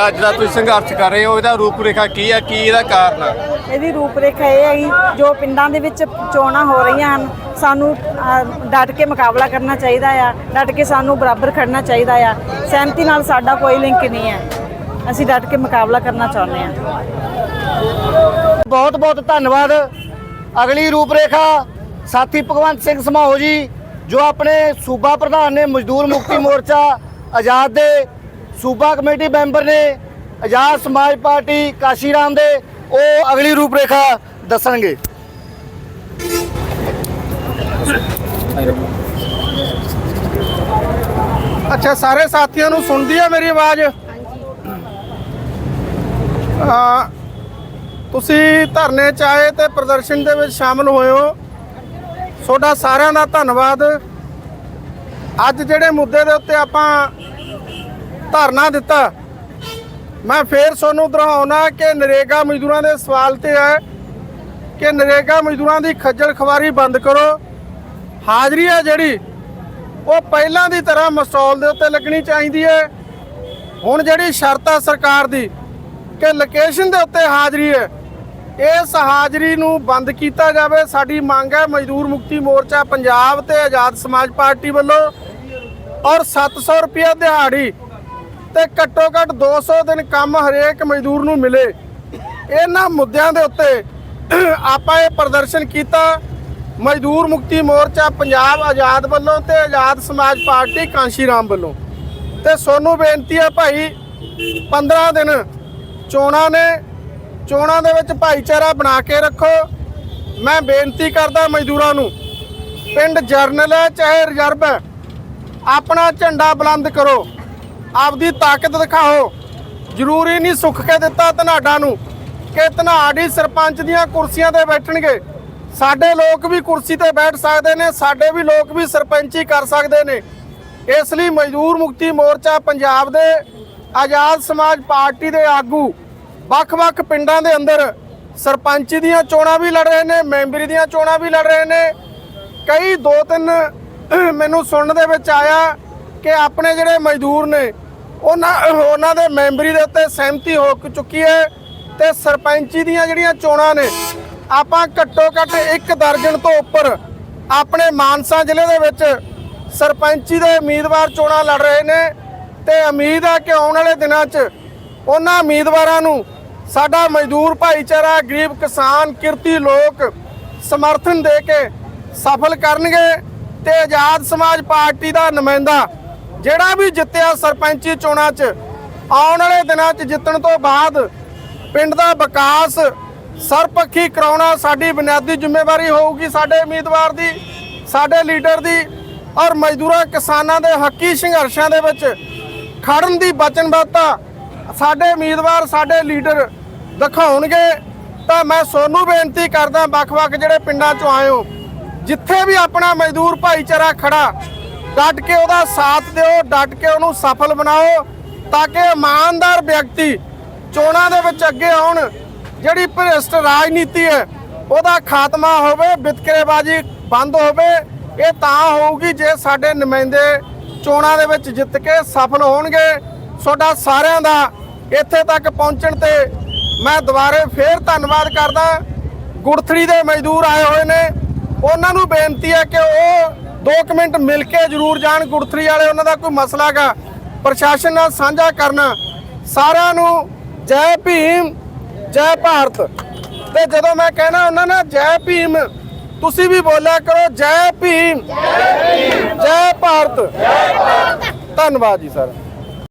ਜਿਹੜਾ ਅੱਜ ਦਾ ਤੁਸੀਂ ਸੰਘਰਸ਼ ਕਰ ਰਹੇ ਹੋ ਇਹਦਾ ਰੂਪ ਰੇਖਾ ਕੀ ਹੈ? ਕੀ ਇਹਦਾ ਕਾਰਨ ਹੈ? ਇਹਦੀ ਰੂਪਰੇਖਾ ਇਹ ਹੈਗੀ ਜੋ ਪਿੰਡਾਂ ਦੇ ਵਿੱਚ ਚੋਣਾਂ ਹੋ ਰਹੀਆਂ ਹਨ ਸਾਨੂੰ ਅਹ, ਡਟ ਕੇ ਮੁਕਾਬਲਾ ਕਰਨਾ ਚਾਹੀਦਾ ਆ ਡਟ ਕੇ ਸਾਨੂੰ ਬਰਾਬਰ ਖੜਨਾ ਚਾਹੀਦਾ ਆ। ਸਹਿਮਤੀ ਨਾਲ ਸਾਡਾ ਕੋਈ ਲਿੰਕ ਨਹੀਂ ਹੈ। ਅਸੀਂ ਡਟ ਕੇ ਮੁਕਾਬਲਾ ਕਰਨਾ ਚਾਹੁੰਦੇ ਹਾਂ। ਬਹੁਤ ਬਹੁਤ ਧੰਨਵਾਦ। ਅਗਲੀ ਰੂਪਰੇਖਾ ਸਾਥੀ ਭਗਵੰਤ ਸਿੰਘ ਸਮਾਹੋ ਜੀ ਜੋ ਆਪਣੇ ਸੂਬਾ ਪ੍ਰਧਾਨ ਨੇ ਮਜ਼ਦੂਰ ਮੁਕਤੀ ਮੋਰਚਾ ਆਜ਼ਾਦ ਦੇ ਸੂਬਾ ਕਮੇਟੀ ਮੈਂਬਰ ਨੇ ਆਜ਼ਾਦ ਸਮਾਜ ਪਾਰਟੀ ਕਾਸ਼ੀਰਾਮ ਦੇ ਉਹ ਅਗਲੀ ਰੂਪਰੇਖਾ ਦੱਸਣਗੇ। ਅੱਛਾ, ਸਾਰੇ ਸਾਥੀਆਂ ਨੂੰ ਸੁਣਦੀ ਹੈ ਮੇਰੀ ਆਵਾਜ਼? ਹਾਂ ਤੁਸੀਂ ਧਰਨੇ ਚ ਆਏ ਤੇ ਪ੍ਰਦਰਸ਼ਨ ਦੇ ਵਿੱਚ ਸ਼ਾਮਲ ਹੋਏ ਹੋ। ਤੁਹਾਡਾ ਸਾਰਿਆਂ ਦਾ ਧੰਨਵਾਦ। ਅੱਜ ਜਿਹੜੇ ਮੁੱਦੇ ਦੇ ਉੱਤੇ ਆਪਾਂ ਧਰਨਾ ਦਿੱਤਾ। ਮੈਂ ਫੇਰ ਤੁਹਾਨੂੰ ਦੁਹਰਾਉਣਾ ਕਿ ਨਰੇਗਾ ਮਜ਼ਦੂਰਾਂ ਦੇ ਸਵਾਲ ਤੇ ਹੈ ਕਿ ਨਰੇਗਾ ਮਜ਼ਦੂਰਾਂ ਦੀ ਖੱਜਲ ਖਵਾਰੀ ਬੰਦ ਕਰੋ। ਹਾਜ਼ਰੀ ਹੈ ਜਿਹੜੀ, ਉਹ ਪਹਿਲਾਂ ਦੀ ਤਰ੍ਹਾਂ ਮਸਟਾਲ ਦੇ ਉੱਤੇ ਲੱਗਣੀ ਚਾਹੀਦੀ ਹੈ। ਹੁਣ ਜਿਹੜੀ ਸ਼ਰਤ ਆ ਸਰਕਾਰ ਦੀ ਕਿ ਲੋਕੇਸ਼ਨ ਦੇ ਉੱਤੇ ਹਾਜ਼ਰੀ ਹੈ, ਇਸ ਹਾਜ਼ਰੀ ਨੂੰ ਬੰਦ ਕੀਤਾ ਜਾਵੇ। ਸਾਡੀ ਮੰਗ ਹੈ ਮਜ਼ਦੂਰ ਮੁਕਤੀ ਮੋਰਚਾ ਪੰਜਾਬ ਤੇ ਆਜ਼ਾਦ ਸਮਾਜ ਪਾਰਟੀ ਵੱਲੋਂ ਔਰ 700 ਰੁਪਏ ਦਿਹਾੜੀ ਤੇ ਘੱਟੋ ਘੱਟ 200 ਦਿਨ ਕੰਮ ਹਰੇਕ ਮਜ਼ਦੂਰ ਨੂੰ ਮਿਲੇ। ਇਹਨਾਂ ਮੁੱਦਿਆਂ ਦੇ ਉੱਤੇ ਆਪਾਂ ਇਹ ਪ੍ਰਦਰਸ਼ਨ ਕੀਤਾ। ਮਜ਼ਦੂਰ ਮੁਕਤੀ ਮੋਰਚਾ ਪੰਜਾਬ ਆਜ਼ਾਦ ਵੱਲੋਂ ਤੇ ਆਜ਼ਾਦ ਸਮਾਜ ਪਾਰਟੀ ਕਾਂਸ਼ੀਰਾਮ ਵੱਲੋਂ। ਤੇ ਸੋਨੂੰ ਬੇਨਤੀ ਹੈ ਭਾਈ 15 ਦਿਨ ਚੋਣਾਂ ਨੇ, ਚੋਣਾਂ ਦੇ ਵਿੱਚ ਭਾਈਚਾਰਾ ਬਣਾ ਕੇ ਰੱਖੋ। ਮੈਂ ਬੇਨਤੀ ਕਰਦਾ ਮਜ਼ਦੂਰਾਂ ਨੂੰ, ਪਿੰਡ ਜਰਨਲ ਹੈ, ਚਾਹੇ ਰਿਜ਼ਰਵ ਹੈ, ਆਪਣਾ ਝੰਡਾ ਬੁਲੰਦ ਕਰੋ। ਆਪਦੀ ਤਾਕਤ ਦਿਖਾਓ। ਜ਼ਰੂਰੀ ਨਹੀਂ ਸੁੱਖ ਕੇ ਦਿੱਤਾ ਧਨਾਡਾ ਨੂੰ ਕਿ ਧਨਾੜੀ ਸਰਪੰਚ ਦੀਆਂ ਕੁਰਸੀਆਂ ਤੇ ਬੈਠਣਗੇ। ਸਾਡੇ ਲੋਕ ਵੀ ਕੁਰਸੀ ਤੇ ਬੈਠ ਸਕਦੇ ਨੇ, ਸਾਡੇ ਵੀ ਲੋਕ ਵੀ ਸਰਪੰਚੀ ਕਰ ਸਕਦੇ ਨੇ। ਇਸ ਲਈ ਮਜ਼ਦੂਰ ਮੁਕਤੀ ਮੋਰਚਾ ਪੰਜਾਬ ਦੇ ਆਜ਼ਾਦ ਸਮਾਜ ਪਾਰਟੀ ਦੇ ਆਗੂ, ਵੱਖ-ਵੱਖ ਪਿੰਡਾਂ ਦੇ ਅੰਦਰ ਸਰਪੰਚੀ ਦੀਆਂ ਚੋਣਾਂ ਵੀ ਲੜ ਰਹੇ ਨੇ, ਮੈਂਬਰੀ ਦੀਆਂ ਚੋਣਾਂ ਵੀ ਲੜ ਰਹੇ ਨੇ। ਕਈ ਦੋ ਤਿੰਨ ਮੈਨੂੰ ਸੁਣਨ ਦੇ ਵਿੱਚ ਆਇਆ ਕਿ ਆਪਣੇ ਜਿਹੜੇ ਮਜ਼ਦੂਰ ਨੇ, ਉਹਨਾਂ ਉਹਨਾਂ ਦੇ ਮੈਂਬਰੀ ਦੇ ਉੱਤੇ ਸਹਿਮਤੀ ਹੋ ਚੁੱਕੀ ਹੈ ਤੇ ਸਰਪੰਚੀ ਦੀਆਂ ਜਿਹੜੀਆਂ ਚੋਣਾਂ ਨੇ, ਆਪਾਂ ਘੱਟੋ ਘੱਟ ਇੱਕ ਦਰਜਨ ਤੋਂ ਉੱਪਰ ਆਪਣੇ ਮਾਨਸਾ ਜ਼ਿਲ੍ਹੇ ਦੇ ਵਿੱਚ ਸਰਪੰਚੀ ਦੇ ਉਮੀਦਵਾਰ ਚੋਣਾਂ ਲੜ ਰਹੇ ਨੇ ਤੇ ਉਮੀਦ ਹੈ ਕਿ ਆਉਣ ਵਾਲੇ ਦਿਨਾਂ 'ਚ ਉਹਨਾਂ ਉਮੀਦਵਾਰਾਂ ਨੂੰ ਸਾਡਾ ਮਜ਼ਦੂਰ ਭਾਈਚਾਰਾ, ਗਰੀਬ ਕਿਸਾਨ, ਕਿਰਤੀ ਲੋਕ ਸਮਰਥਨ ਦੇ ਕੇ ਸਫਲ ਕਰਨਗੇ ਤੇ ਆਜ਼ਾਦ ਸਮਾਜ ਪਾਰਟੀ ਦਾ ਨੁਮਾਇੰਦਾ ਜਿਹੜਾ ਵੀ ਜਿੱਤਿਆ ਸਰਪੰਚੀ ਚੋਣਾਂ 'ਚ, ਆਉਣ ਵਾਲੇ ਦਿਨਾਂ 'ਚ ਜਿੱਤਣ ਤੋਂ ਬਾਅਦ ਪਿੰਡ ਦਾ ਵਿਕਾਸ ਸਰਪੱਖੀ ਕਰਾਉਣਾ ਸਾਡੀ ਬੁਨਿਆਦੀ ਜ਼ਿੰਮੇਵਾਰੀ ਹੋਊਗੀ ਸਾਡੇ ਉਮੀਦਵਾਰ ਦੀ, ਸਾਡੇ ਲੀਡਰ ਦੀ ਔਰ ਮਜ਼ਦੂਰਾਂ, ਕਿਸਾਨਾਂ ਦੇ ਹੱਕੀ ਸੰਘਰਸ਼ਾਂ ਦੇ ਵਿੱਚ ਖੜਨ ਦੀ ਵਚਨਬੱਧਤਾ ਸਾਡੇ ਉਮੀਦਵਾਰ, ਸਾਡੇ ਲੀਡਰ ਦਿਖਾਉਣਗੇ। ਤਾਂ ਮੈਂ ਸੋਨੂੰ ਬੇਨਤੀ ਕਰਦਾ, ਵੱਖ-ਵੱਖ ਜਿਹੜੇ ਪਿੰਡਾਂ ਚੋਂ ਆਏ ਹੋ, ਜਿੱਥੇ ਵੀ ਆਪਣਾ ਮਜ਼ਦੂਰ ਭਾਈਚਾਰਾ ਖੜਾ ਡਟ ਕੇ ਉਹਦਾ ਸਾਥ ਦਿਓ, ਡਟ ਕੇ ਉਹਨੂੰ ਸਫਲ ਬਣਾਓ, ਤਾਂ ਕਿ ਇਮਾਨਦਾਰ ਵਿਅਕਤੀ ਚੋਣਾਂ ਦੇ ਵਿੱਚ ਅੱਗੇ ਆਉਣ। ਜਿਹੜੀ ਭ੍ਰਿਸ਼ਟ ਰਾਜਨੀਤੀ ਹੈ, ਉਹਦਾ ਖਾਤਮਾ ਹੋਵੇ, ਵਿਤਕਰੇਬਾਜ਼ੀ ਬੰਦ ਹੋਵੇ, ਇਹ ਤਾਂ ਹੋਊਗੀ ਜੇ ਸਾਡੇ ਨੁਮਾਇੰਦੇ ਚੋਣਾਂ ਦੇ ਵਿੱਚ ਜਿੱਤ ਕੇ ਸਫਲ ਹੋਣਗੇ। ਤੁਹਾਡਾ ਸਾਰਿਆਂ ਦਾ ਇੱਥੇ ਤੱਕ ਪਹੁੰਚਣ ਤੇ ਮੈਂ ਦੁਬਾਰੇ ਫੇਰ ਧੰਨਵਾਦ ਕਰਦਾ। ਗੁੜਥੜੀ ਦੇ ਮਜ਼ਦੂਰ ਆਏ ਹੋਏ ਨੇ। ਉਹਨਾਂ ਨੂੰ ਬੇਨਤੀ ਹੈ ਕਿ ਉਹ 2 ਮਿੰਟ ਮਿਲ ਕੇ ਜ਼ਰੂਰ ਜਾਣ ਗੁੜਥਰੀ ਵਾਲੇ ਉਹਨਾਂ ਦਾ ਕੋਈ ਮਸਲਾ ਹੈਗਾ। ਪ੍ਰਸ਼ਾਸਨ ਨਾਲ ਸਾਂਝਾ ਕਰਨਾ। ਸਾਰਿਆਂ ਨੂੰ ਜੈ ਭੀਮ, ਜੈ ਭਾਰਤ। ਤੇ ਜਦੋਂ ਮੈਂ ਕਹਿਣਾ ਉਹਨਾਂ ਨੇ, ਜੈ ਭੀਮ, ਤੁਸੀਂ ਵੀ ਬੋਲਿਆ ਕਰੋ, ਜੈ ਭੀਮ ਜੈ ਭੀਮ ਜੈ ਭਾਰਤ। ਧੰਨਵਾਦ ਜੀ ਸਰ